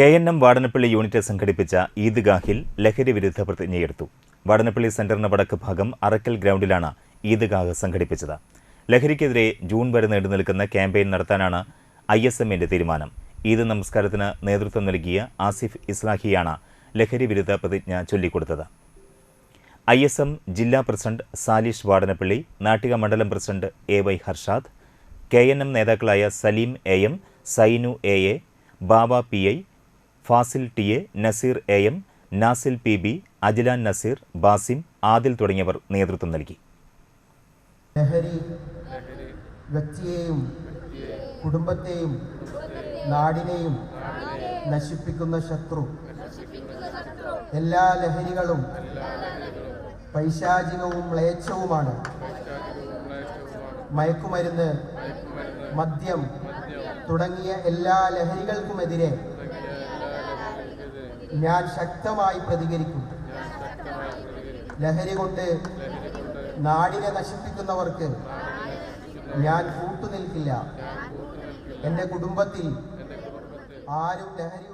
K N M Vadanappally unit സംഘടിപ്പിച്ച ഈദ്ഗാഹിൽ ലഹരി വിരുദ്ധ പ്രതിജ്ഞയെടുത്തു. വാടനപ്പള്ളി സെന്ററിന് വടക്ക് ഭാഗം അറക്കൽ ഗ്രൗണ്ടിലാണ് ഈദ്ഗാഹ് സംഘടിപ്പിച്ചത്. ലഹരിക്കെതിരെ ജൂൺ വരെ നീണ്ടു നിൽക്കുന്ന ക്യാമ്പയിൻ നടത്താനാണ് ഐ എസ് എമ്മിന്റെ തീരുമാനം. ഈദ് നമസ്കാരത്തിന് നേതൃത്വം നൽകിയ ആസിഫ് ഇസ്ലാഹിയാണ് ലഹരി വിരുദ്ധ പ്രതിജ്ഞ ചൊല്ലിക്കൊടുത്തത്. ഐ എസ് എം ജില്ലാ പ്രസിഡന്റ് സാലിഷ് വാടനപ്പള്ളി നാട്ടിക മണ്ഡലം president A Y Harshad K N M നേതാക്കളായ Saleem A M Sainu A A Baba P I Fasil T A Naseer A M Nasil P B Ajilan Naseer Basim Adil തുടങ്ങിയവർ നേതൃത്വം നൽകി. ലഹരി വ്യക്തിയെയും കുടുംബത്തെയും നാടിനെയും നശിപ്പിക്കുന്ന ശത്രു. എല്ലാ ലഹരികളും പൈശാചികവും മ്ലേച്ഛവുമാണ്. മയക്കുമരുന്ന് മദ്യം തുടങ്ങിയ എല്ലാ ലഹരികൾക്കുമെതിരെ ഞാൻ ശക്തമായി പ്രതികരിക്കും ലഹരി കൊണ്ട് നാടിനെ നശിപ്പിക്കുന്നവർക്ക് ഞാൻ കൂട്ടുനിൽക്കില്ല. എന്റെ കുടുംബത്തിൽ ആരും ലഹരി